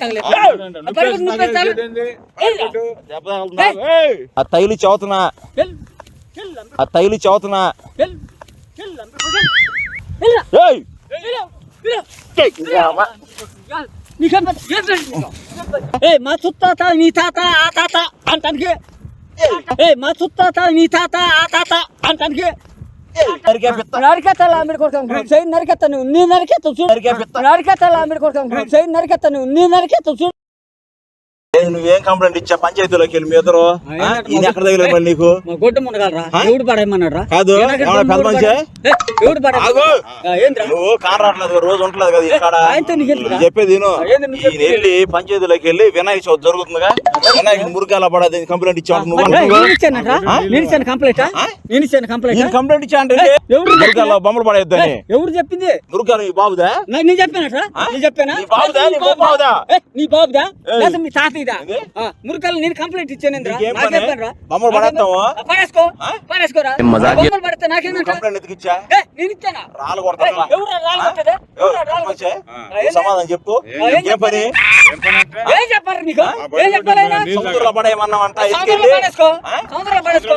తగల పెడితే. ఆ తైలి చదువుతున్నా ఆ తైలి చదువుతున్నా మా చుత్తాత నీ తాత ఆ తాత అంటానికి ఏ మా చుత్తాత నీ తాత ఆ తాత అంటానికి. నరికెత్తాలి ఆమెడు కొడుకు చేయి నరికెత్తా నువ్వు నీ నరికెత్తా చూడు. నరికే పిత్త. నరికెత్తాలి ఆమెడు కొడుకు చేయి నరికెత్తా నువ్వు నీ నరికెత్తా చూడు. ఏయ్, నువ్వేం కంప్లైంట్ ఇచ్చా? పంచాయతీలోకి వెళ్ళి మీ ఇద్దరు? ఈయన ఎక్కడ మళ్ళీ నీకు? గొడ్డు మునగలరా? ఎవడు పడేయమన్నాడు కాదు, పెద్ద? ఎవడు పడే నువ్వు కాన్ రావట్లేదు కదా, రోజు ఉండలేదు కదా ఇక్కడ? నేను చెప్పేది ఈయన వెళ్ళి పంచాయతీలోకి వెళ్ళి వినాయక చవితి జరుగుతుందిగా. వినాయక మురుగాల పడేది కంప్లైంట్ ఇచ్చావు నువ్వు. నేను? నేను ఇచ్చాను కంప్లైంట్? నేను ఇచ్చాను కంప్లైంట్ కంప్లైంట్ ఇచ్చా అంటే ఎవరు మురుగాల బొమ్మలు పడేద్దని ఎవరు చెప్పింది? మురుగాలు ఈ బాబుదా? నా- నేను చెప్పానట్రా? నేను చెప్పానా? నీ బాబుదా? నీ బాబుదా? నీ బాబుదా? మీ తాతయ్యదా మురకలు నేను కంప్లైంట్? చెప్పానురా బొమ్మలు పడేస్తావా? పడేసుకో ఆ? పడేసుకోరా? బొమ్మలు పడితే నాకేంటంట కంప్లైంట్ ఎందుకు ఇచ్చా? నేను ఇచ్చానా? రాళ్ళు కొడతా? సమాధానం చెప్పు. ఏం పని? ఏం పని అంటే? చెప్పారు నీకు ఏం చెప్పాలైనా సముద్రంలో పడేసుకో. ఆ? సముద్రంలో పడేసుకో.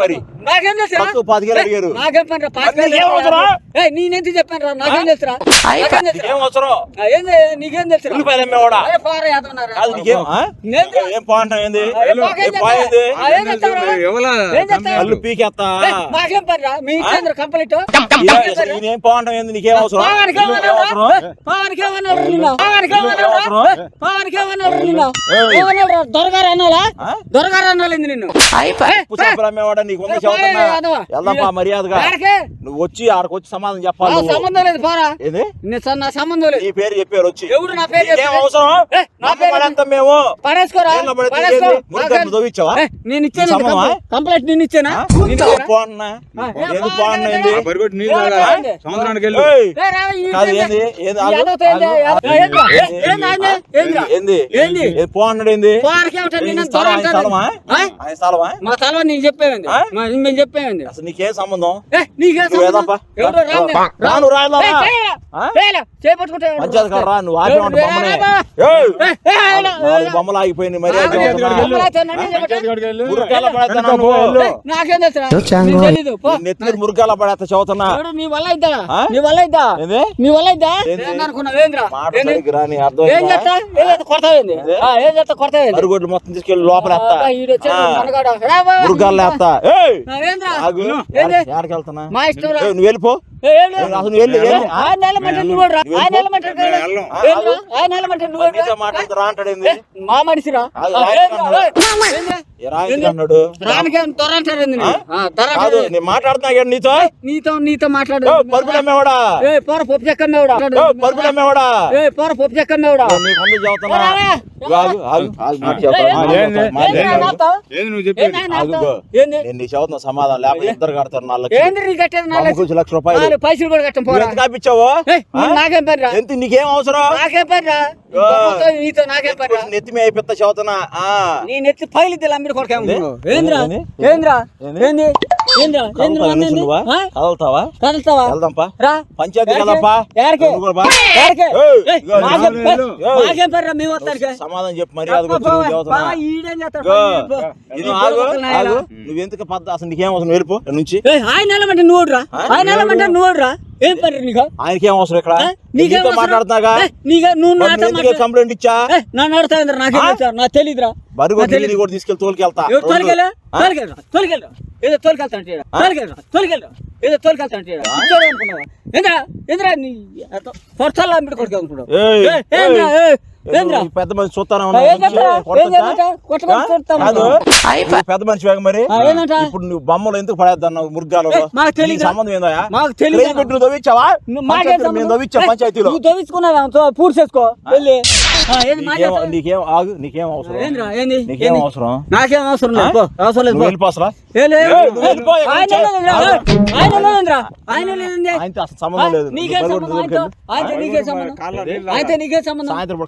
మరి. నాకేం పక్కకు పాతికేలు అడిగారు. నాకేం నీకేం పాతికేలు నేనెందుకు చెప్పాను రా నాకేం తెలుసురా? నాకేం తెలుసురా? నీకేం అవసరం? ఆ, ఏంది? నీకేం తెలుసురా? ఉల్లిపాయలు అమ్మేవాడా? ఏ? కాదు నీకేం? పాంటాం ఏంది? కళ్ళు పనిరా? మీ ఇచ్చేంద్ర కంప్లీట్? నేనేం పాంటాం ఏంది నీకేం అవసరం? నీకేం రా? పావానికి ఏమన్నాడు నిన్న? ఏమన్నాడు? దొరగారు? దొరగారు నిన్ను నీకు చదువుతున్నా. వెళ్దాంపా మర్యాదగా? నువ్వు వచ్చి ఆడకు వచ్చి సమాధానం చెప్పాలి. సంబంధం లేదు పోరా. ఏది? నీ సంబంధం లేదు. నీ పేరు చెప్పారు వచ్చి. ఎవరు నా పేరు? అవసరం? పేరు మేము. పడేసుకోరా? నేను ఇచ్చాను? కంప్లైంట్ నేను ఇచ్చానా? వెళ్ళు. ఏంది? ఏంది పో అన్నాడు? మా తలవ నేను? మేము అసలు నీకేం సంబంధం రాయలా? పంచాయతీ రా నువ్వు బొమ్మనే బొమ్మలు ఆగిపోయింది మరి పడేస్తా నెత్తిన మురుకాల చదువుతున్నా నీ వల్ల ఇద్దా? నీ వల్ల ఇద్దా నీ ఇద్దా అర్థం అరుగుడ్లు మొత్తం తీసుకెళ్ళి లోపల. మురుగాలు వేస్తా? ఎక్కడికి వెళ్తున్నా? మా ఇష్టం రా. ఏయ్, నువ్వు వెళ్ళిపో. మా మనిషిరా? అన్నాడు. నీ? కాదు. నేను మాట్లాడుతున్నా నీతో? నీతో నీతో మాట్లాడు పరుపులు అమ్మేవాడా ఏ పోర పప్పు పరుపులు అమ్మేవాడా? ఏ పోర పప్పు నీకు ముందు చదువుతున్నా. నా నా నీ సమాధానం లేకపోతే ఇద్దరు కడతారు నాలుగు నీ నా లక్ష రూపాయలు. పైసలు కూడా కట్టం నువ్వు పోరా ఎంత కాపించావు ఏయ్, నువ్వు నాకేం పని ఎంత నీకేం అవసరం? నాకేం పని నీతో నాకేం పని రా? నెత్తి మీద అయిపోతా చదువుతున్నా ఆ. నేను ఎత్తి ఫైల్ ఏంద్రా? ఏంద్రా? ఏంది? ఏంద్రా? ఏంద్రా? కదులుతావా? కదులుతావా? వెళ్దాంపా. రా. పంచాయతీ ఎక్కడికి? మాకేం మేము సమాధానం చెప్పు మర్యాద నువ్వు ఎందుకు పద్ద అసలు నీకేం అవసరం? వెళ్ళిపో నుంచి. ఆయన ఎలమంటే నువ్వు? ఆయన నువ్వు రా ఏం పని నీకు? ఆయనకేం అవసరం ఇక్కడ? నీకేం? మాట్లాడుతున్నాగా? నీకే నువ్వు నాతో కంప్లైంట్ ఇచ్చా? నన్ను అడుగుతావేంద్ర నాకేం నాకు తెలీదురా. బరుగు. నీళ్ళు కూడా తీసుకెళ్ళి తోలుకెళ్తా తోలుకెళ్ళా? తోలుకెళ్ళరా? ఏదో తోలుకెళ్తా అంటే తోలుకెళ్ళరా? తోలుకెళ్ళరా? ఏదో తోలుకెళ్తా అంటే అనుకున్నావా? ఏంద్రా? ఏంద్రా నీ పొరచాల అమ్మిడి కొడుకు అనుకున్నావు. పెద్ద మనిషి చూస్తానే పెద్ద మనిషి వేగ మరి? ఇప్పుడు నువ్వు బొమ్మలు ఎందుకు పడేద్దన్నావు మాకు తెలీదురా. సంబంధం ఏందా మాకు. పెట్టి పంచాయతీలో పూర్తి చేసుకో. వెళ్ళి. ఆ, ఏంది నీకేం మాట్లాడతావు? నీకేం ఆగు నీకేం అవసరం? నీకేం? అవసరం? నాకేం అవసరం లేదు. లేదు. వెళ్ళిపోసరా అసలు? సంబంధం లేదు. నీకే నీకే సాయంత్రం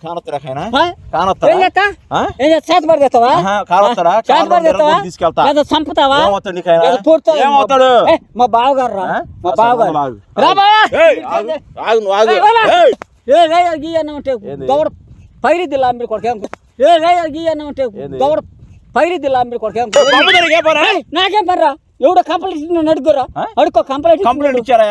కానొస్తారా? కానొస్తారా తీసుకెళ్తా. చంపుతావా? ఏమవుతాడు మా బావగారు రా? మా బావగారు. రా. బావా. ఏ రే గీ అన్న ఉంటే ఏంది? గౌడ పైరిద్ది లాంబి కొడకేం ఏ రే గీ అన్న ఉంటే కొడకేం బాబు దగ్గరికి ఏ పని? నాకేం పనిరా ఎవడో కంప్లైంట్ నన్ను అడుగురా? అడుకో కంప్లైంట్ కంప్లైంట్ ఇచ్చారా?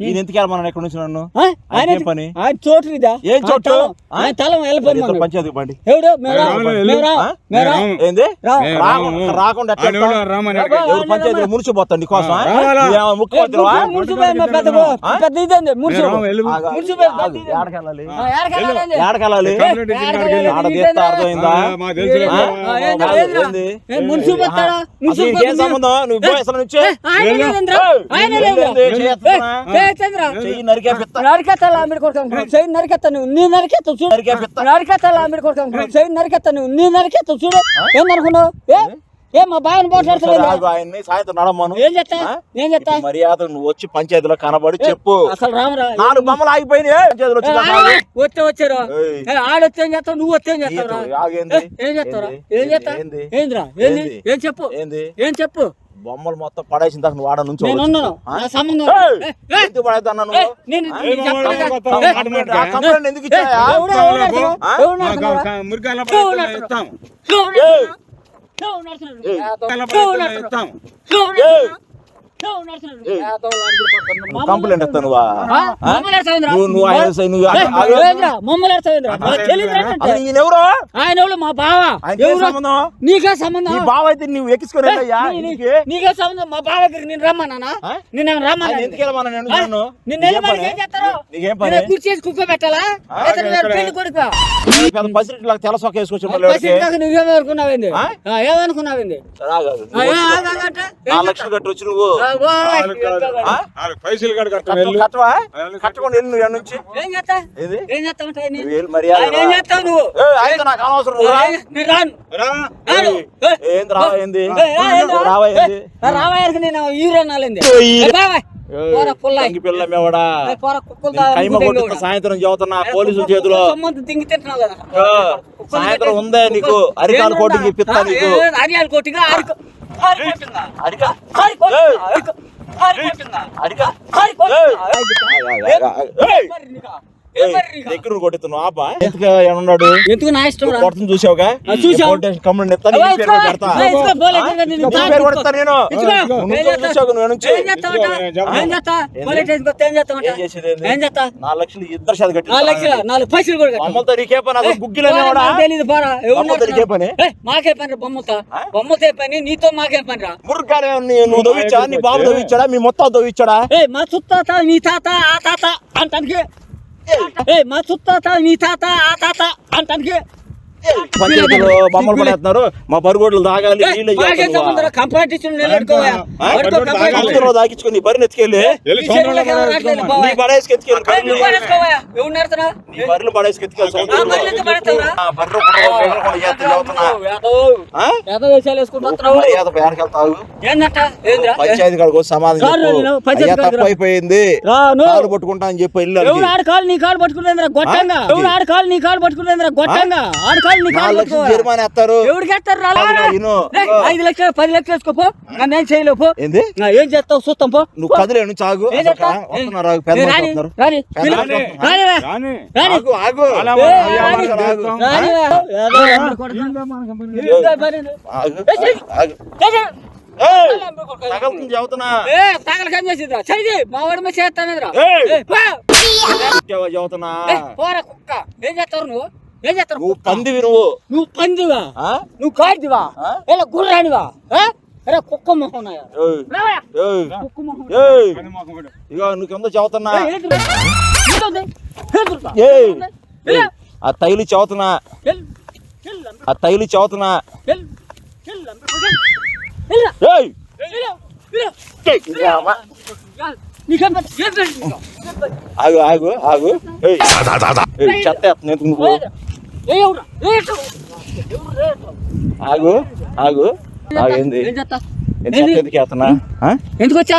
ఈయన ఎందుకు వెళ్ళమన్నాను ఎక్కడి నుంచి నన్ను? ఆ? ఆయన పని? ఆయన చోటు ఇదా? ఏం చోటు? ఆయన తలం వెళ్ళిపోయి పంచాయతీకి పండి ఎవడు? ఏంది రాకుండా పంచాయతీలో మురిసిపోతాడు ముఖ్యమంత్రివా మున్సు పెద్ద ఇదండి ఆగు, ఇదండి. ఏడకెళ్ళాలి? ఏడకెళ్ళాలి కంప్లైంట్ కాడికి? సంబంధం? నువ్వు అసలు నుంచి. చెయ్యి నరికే పిత్త. నరికెత్తా లాంబిడి కొడతాను చెయ్యి నరికెత్తా నువ్వు. నీ నరికెత్తా చూడు. నరికే పిత్త. నరికెత్తా లాంబిడి కొడతాను చెయ్యి నరికెత్తా నువ్వు. నీ నరికెత్తా చూడు. ఏం అనుకున్నావు ఏ మా పోట్లాడుతున్నావు ఆగు, ఆయన్ని సాయంత్రం నడమ్మను ఏం చెప్తా? ఏం చెప్తా మర్యాద నువ్వు వచ్చి పంచాయతీలో కనబడి చెప్పు. అసలు రామరా నాలుగు బొమ్మలు ఆగిపోయినాయి వచ్చే వచ్చారు ఏయ్. ఏ, చేస్తావు? నువ్వు వస్తే ఏం ఆగేంది? ఏ, ఏంది? ఏం చేస్తా ఏంది? ఏందిరా ఏంది? ఏంది? ఏం చెప్పు? ఏంది? ఏం చెప్పు? బొమ్మలు మొత్తం పడేసిన దాకా నువ్వు ఆడ నుంచి ఎందుకు ఇచ్చాయా నువ్వు కంప్లైంట్ ఇస్తావు నువ్వా ఆ? నువ్వు నువ్వు ఆయన నువ్వు? మమ్మల్ని ఎవరు? మా బావ? సంబంధం? నీకే సంబంధం. నీ బావ అయితే నువ్వు నీకే నీకే సంబంధం. మా బావ దగ్గర నేను రమ్మన్నా ఆయన ఎందుకు వెళ్ళమన్నా నేను నన్ను? నిన్న నీకేం పని? ఏం చేస్తారు నీకేం పని? నిన్ను కుర్చేసి కుక్క పెట్టాలా? పెళ్ళి కొడుకు. పెద్ద లాగా సొక్క వేసుకొచ్చి నువ్వేమనుకున్నావేంది? ఏమనుకున్నావేంది? నాలుగు లక్షలు కట్టి వచ్చి నువ్వు పైసలు వెళ్ళు. కట్టవా? కట్టకుండా వెళ్ళి నువ్వు నుంచి. ఏం ఏం మర్యాద ఏం చేస్తావు నాకు అనవసరం ఏంది రావా ఏంది? రావా నేను హీరో పిల్ల మేవడా. కైమ. సాయంత్రం చదువుతున్నా పోలీసుల చేతిలో. సాయంత్రం ఉందే నీకు? అరికాలు కోటింగ్ ఇప్పిస్తా నీకు. అరియాలు కోటిగా అరిక దగ్గర కొట్టుతున్నావు ఆపా. ఎందుకు నా ఇష్టం రా? కొడుతుంది చూసావుగా? కంప్లైంట్ పేరు నేను? చూసావు నువ్వు నుంచి? నాలుగు లక్షలు ఇద్దరు శాతం కట్టి నాలుగు లక్షలు, నాలుగు పైసలు కూడా నీకే పని అసలు బొమ్మలతో నీకే మాకే నీతో మాకే పని రా మురుగ్గానే నీ- నువ్వు నీ బాబు మీ మొత్తం దొవ్విచ్చాడా? ఏయ్ మా నీ తాత ఆ తాత అంటానికి ఏయ్ మా చుత్తాత నీ తాత ఆ తాత అంటానికి పంచాయతీలో బొమ్మలు పడేస్తున్నారు. మా బరుగోడ్లు తాగాలి నీళ్ళు బరిని ఎత్తుకెళ్ళి. నీ బడేసుకు ఎత్తుకెళ్ళి? నీ? పంచాయతీ కాడికి సమాధానం తప్పు. అయిపోయింది. కాలు పట్టుకుంటా అని చెప్పి వెళ్ళి ఎవడు ఆడ కాలు నీ కాలు పట్టుకునేంద్రా? గొట్టంగా. ఆడ కాలు నీ కాలు పట్టుకునేంద్రా? గొట్టంగా. ఆడ కాలు నీ కాలు నాలుగు లక్షలు పట్టుకోవా? జరిమానా ఎత్తారు ఎవడికి ఎత్తారు రా? కాదురా, ఇను. రేయ్, ఐదు లక్షలు పది లక్షలు వేసుకోపో నన్ను ఏం చేయలేవు పో ఏంది నా ఏం చేస్తావు చూస్తాం పో నువ్వు కదిలే నుంచి ఆగు ఏం అసలు చేస్తా? కా- వస్తున్నారు ఆగు, పెద్ద ఏ, మనుషులు రాని, వస్తున్నారు. రాని, పెద్ద పిలు. మనుషులు రాని. రాని రా. రాని. రాని. ఆగు ఆగు అలా ఏ, అయ్యా, రాని. మనకు ఆగు. చేద్దాం. రాని రా. ఏదో ఎంబడి కొడతా. ఇదిగో పని. ఆగు ఏ, చెయ్. ఆగు చేసే. ఏయ్, ఎంబడి కొడతా. తగలుతుంది చెబుతున్నా ఏ తగలకి ఏం చేసిద్రా చదివి మా వాడి మీద చేస్తానేదిరా ఏయ్. ఏ, పో. చెబుతున్నా ఏ, పోరా కుక్క ఏం చేస్తారు నువ్వు నువ్వు పందివి నువ్వు. నువ్వు పందివా? నువ్వు కాడిదివా ఎలా గుర్రానివా? అరే కుక్క మొహం ఇక నువ్వు కింద చదువుతున్నా ఆ తైలు చదువుతున్నా ఆ తైలు చదువుతున్నా ఆగు ఆగు ఆగు. చెత్త ఎత్తున్నా ఆగు ఆగు. ఆగింది ఎందుకు వచ్చా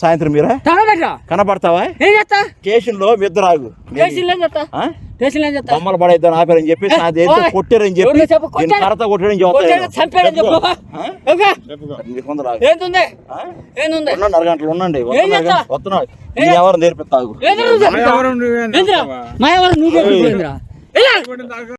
సాయంత్రం మీరా? కనపడతావా? స్టేషన్లో రాగు బొమ్మలు పడేద్దాం ఆపారని చెప్పి కొట్టారని చెప్పి కరత కొట్టారని చెప్పి. అర ఉండండి వస్తున్నా ఎవరు నేర్పిస్తా